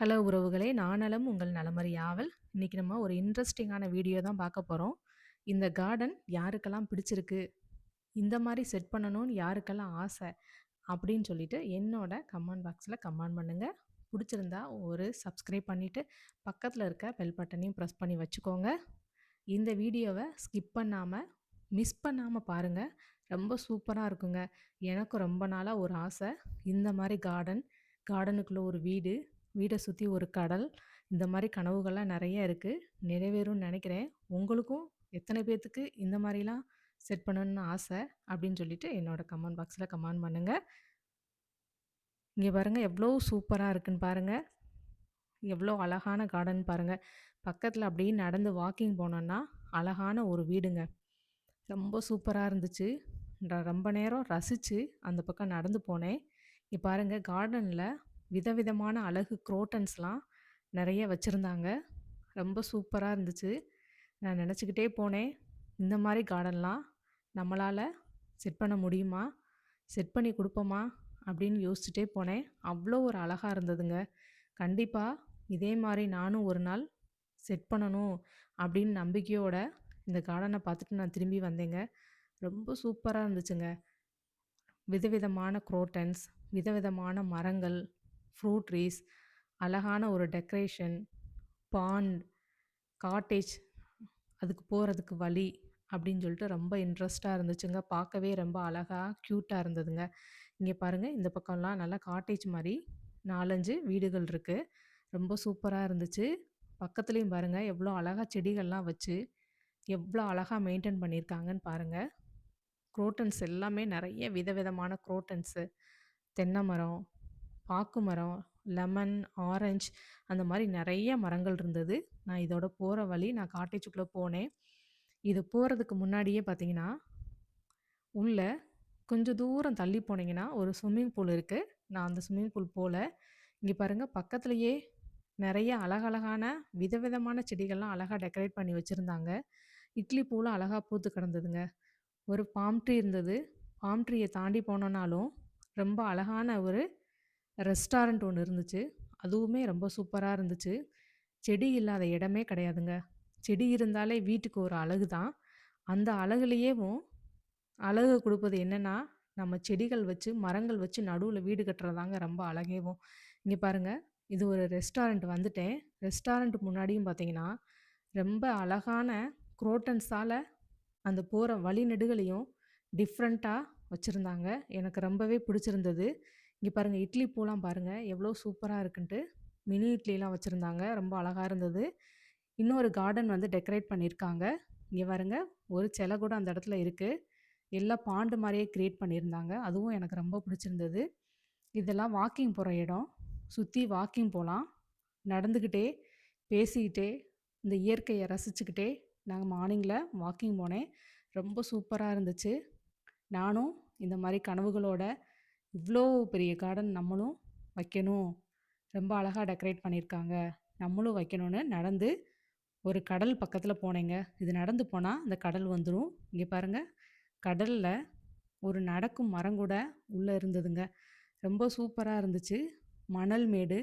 Hello உறவுகளே நானலம் உங்கள் நலமறியாவல். இன்றைக்கி நம்ம ஒரு இன்ட்ரெஸ்டிங்கான வீடியோ தான் பார்க்க போகிறோம் இந்த கார்டன் யாருக்கெல்லாம் பிடிச்சிருக்கு? இந்த மாதிரி செட் பண்ணணும்னு யாருக்கெல்லாம் ஆசை? அப்படின்னு சொல்லிட்டு என்னோட கமெண்ட் பாக்ஸில் கமெண்ட் பண்ணுங்கள் பிடிச்சிருந்தா ஒரு சப்ஸ்கிரைப் பண்ணிவிட்டு பக்கத்தில் இருக்க பெல் பட்டனையும் ப்ரெஸ் பண்ணி வச்சுக்கோங்க. இந்த வீடியோவை ஸ்கிப் பண்ணாமல் மிஸ் பண்ணாமல் பாருங்கள் ரொம்ப சூப்பராக இருக்குங்க. எனக்கும் ரொம்ப நாளாக ஒரு ஆசை. இந்த மாதிரி கார்டன் கார்டனுக்குள்ளே ஒரு வீடு வீடை சுற்றி ஒரு கடல். இந்த மாதிரி கனவுகள்லாம் நிறைய இருக்குது நிறைவேறும்னு நினைக்கிறேன். உங்களுக்கும் எத்தனை பேர்த்துக்கு இந்த மாதிரிலாம் செட் பண்ணணும்னு ஆசை அப்படின்னு சொல்லிட்டு என்னோடய கமெண்ட் பாக்ஸில் கமெண்ட் பண்ணுங்கள் இங்கே பாருங்கள் எவ்வளோ சூப்பராக இருக்குன்னு பாருங்கள் எவ்வளோ அழகான கார்டன் பாருங்கள் பக்கத்தில் அப்படியே நடந்து வாக்கிங் போனோன்னா அழகான ஒரு வீடுங்க. ரொம்ப சூப்பராக இருந்துச்சு. ரொம்ப நேரம் ரசித்து அந்த பக்கம் நடந்து போனேன். இங்கே பாருங்கள் கார்டனில் விதவிதமான அழகு குரோட்டன்ஸ்லாம் நிறைய வச்சுருந்தாங்க. ரொம்ப சூப்பராக இருந்துச்சு. நான் நினச்சிக்கிட்டே போனேன். இந்த மாதிரி கார்டன்லாம் நம்மளால் செட் பண்ண முடியுமா? செட் பண்ணி கொடுப்போமா? அப்படின்னு யோசிச்சுட்டே போனேன். அவ்வளோ ஒரு அழகாக இருந்ததுங்க. கண்டிப்பாக இதே மாதிரி நானும் ஒரு நாள் செட் பண்ணணும் அப்படின்னு நம்பிக்கையோட இந்த கார்டனை பார்த்துட்டு நான் திரும்பி வந்தேங்க. ரொம்ப சூப்பராக இருந்துச்சுங்க. விதவிதமான குரோட்டன்ஸ் விதவிதமான மரங்கள் ஃப்ரூட் ட்ரீஸ் அழகான ஒரு டெக்கரேஷன் பாண்ட் காட்டேஜ் அதுக்கு போகிறதுக்கு வழி அப்படின்னு சொல்லிட்டு ரொம்ப இன்ட்ரெஸ்ட்டாக இருந்துச்சுங்க. பார்க்கவே ரொம்ப அழகாக க்யூட்டாக இருந்ததுங்க. இங்கே பாருங்கள் இந்த பக்கம்லாம் நல்லா காட்டேஜ் மாதிரி நாலஞ்சு வீடுகள் இருக்குது ரொம்ப சூப்பராக இருந்துச்சு. பக்கத்துலேயும் பாருங்கள் எவ்வளோ அழகாக செடிகள்லாம் வச்சு எவ்வளோ அழகாக மெயின்டைன் பண்ணியிருக்காங்கன்னு பாருங்கள் குரோட்டன்ஸ் எல்லாமே நிறைய விதவிதமான குரோட்டன்ஸு தென்னை மரம் பாக்கு மரம் லெமன் ஆரஞ்ச் அந்த மாதிரி நிறைய மரங்கள் இருந்தது. நான் இதோட போகிற வழி நான் காட்டேஜுக்குள்ளே போனேன். இது போகிறதுக்கு முன்னாடியே பார்த்தீங்கன்னா உள்ளே கொஞ்சம் தூரம் தள்ளி போனீங்கன்னா ஒரு ஸ்விம்மிங் பூல் இருக்குது நான் அந்த ஸ்விம்மிங் பூல் போல். இங்கே பாருங்கள் பக்கத்துலேயே நிறைய அழகழகான விதவிதமான செடிகள்லாம் அழகாக டெக்கரேட் பண்ணி வச்சுருந்தாங்க. இட்லி பூலாம் அழகாக பூத்து கிடந்ததுங்க. ஒரு பாம் ட்ரீ இருந்தது. பாம் ட்ரீயை தாண்டி போனோன்னாலும் ரொம்ப அழகான ஒரு ரெஸ்டாரண்ட் ஒன்று இருந்துச்சு. அதுவுமே ரொம்ப சூப்பராக இருந்துச்சு. செடி இல்லாத இடமே கிடையாதுங்க. செடி இருந்தாலே வீட்டுக்கு ஒரு அழகு தான். அந்த அழகுலேயேவும் அழகு கொடுப்பது என்னென்னா நம்ம செடிகள் வச்சு மரங்கள் வச்சு நடுவில் வீடு கட்டுறதாங்க ரொம்ப அழகேவும். இங்கே பாருங்கள் இது ஒரு ரெஸ்டாரண்ட் வந்துட்டேன். ரெஸ்டாரண்ட் முன்னாடியும் பார்த்தீங்கன்னா ரொம்ப அழகான குரோட்டன்ஸால் அந்த போகிற வழிநெடுகளையும் டிஃப்ரெண்ட்டாக வச்சுருந்தாங்க. எனக்கு ரொம்பவே பிடிச்சிருந்தது. இங்கே பாருங்கள் இட்லி பூலாம் பாருங்கள் எவ்வளோ சூப்பராக இருக்குன்ட்டு. மினி இட்லிலாம் வச்சுருந்தாங்க ரொம்ப அழகாக இருந்தது. இன்னொரு கார்டன் வந்து டெக்கரேட் பண்ணியிருக்காங்க இங்கே பாருங்க ஒரு சிலை கூட அந்த இடத்துல இருக்குது எல்லாம் பாண்டு மாதிரியே க்ரியேட் பண்ணியிருந்தாங்க அதுவும் எனக்கு ரொம்ப பிடிச்சிருந்தது. இதெல்லாம் வாக்கிங் போகிற இடம். சுற்றி வாக்கிங் போகலாம் நடந்துக்கிட்டே பேசிக்கிட்டே இந்த இயற்கையை ரசிச்சுக்கிட்டே நாங்கள் மார்னிங்கில் வாக்கிங் போனேன். ரொம்ப சூப்பராக இருந்துச்சு. நானும் இந்த மாதிரி கனவுகளோட இவ்வளோ பெரிய கார்டன் நம்மளும் வைக்கணும். ரொம்ப அழகாக டெக்கரேட் பண்ணியிருக்காங்க. நம்மளும் வைக்கணும்னு நடந்து ஒரு கடல் பக்கத்தில் போனேங்க. இது நடந்து போனால் அந்த கடல் வந்துடும் இங்கே பாருங்கள் கடலில் ஒரு நடக்கும் மரம் கூட உள்ளே இருந்ததுங்க. ரொம்ப சூப்பராக இருந்துச்சு. மணல் மேடு.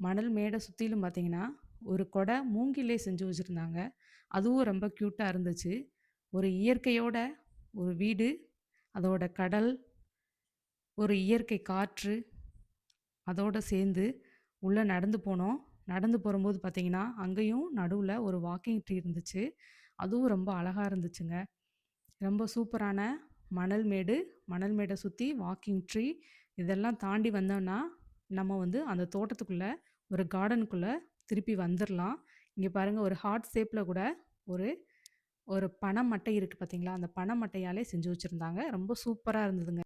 மணல் மேடை சுற்றிலும் பார்த்தீங்கன்னா ஒரு கொடை மூங்கிலே செஞ்சு வச்சுருந்தாங்க. அதுவும் ரொம்ப க்யூட்டாக இருந்துச்சு. ஒரு இயற்கையோட ஒரு வீடு. அதோட கடல் ஒரு இயற்கை காற்று அதோடு சேர்ந்து உள்ளே நடந்து போனோம். நடந்து போகும்போது பார்த்திங்கன்னா அங்கேயும் நடுவில் ஒரு வாக்கிங் ட்ரீ இருந்துச்சு. அதுவும் ரொம்ப அழகாக இருந்துச்சுங்க. ரொம்ப சூப்பரான மணல் மேடு மணல் மேடை சுற்றி வாக்கிங் ட்ரீ இதெல்லாம் தாண்டி வந்தோம்னா நம்ம வந்து அந்த தோட்டத்துக்குள்ளே ஒரு கார்டனுக்குள்ளே திருப்பி வந்துடலாம் இங்கே பாருங்கள் ஒரு ஹார்ட் ஷேப்பில் கூட ஒரு ஒரு பனை மட்டை இருக்குது பார்த்தீங்களா அந்த பனை மட்டையாலே செஞ்சு வச்சுருந்தாங்க. ரொம்ப சூப்பராக இருந்ததுங்க.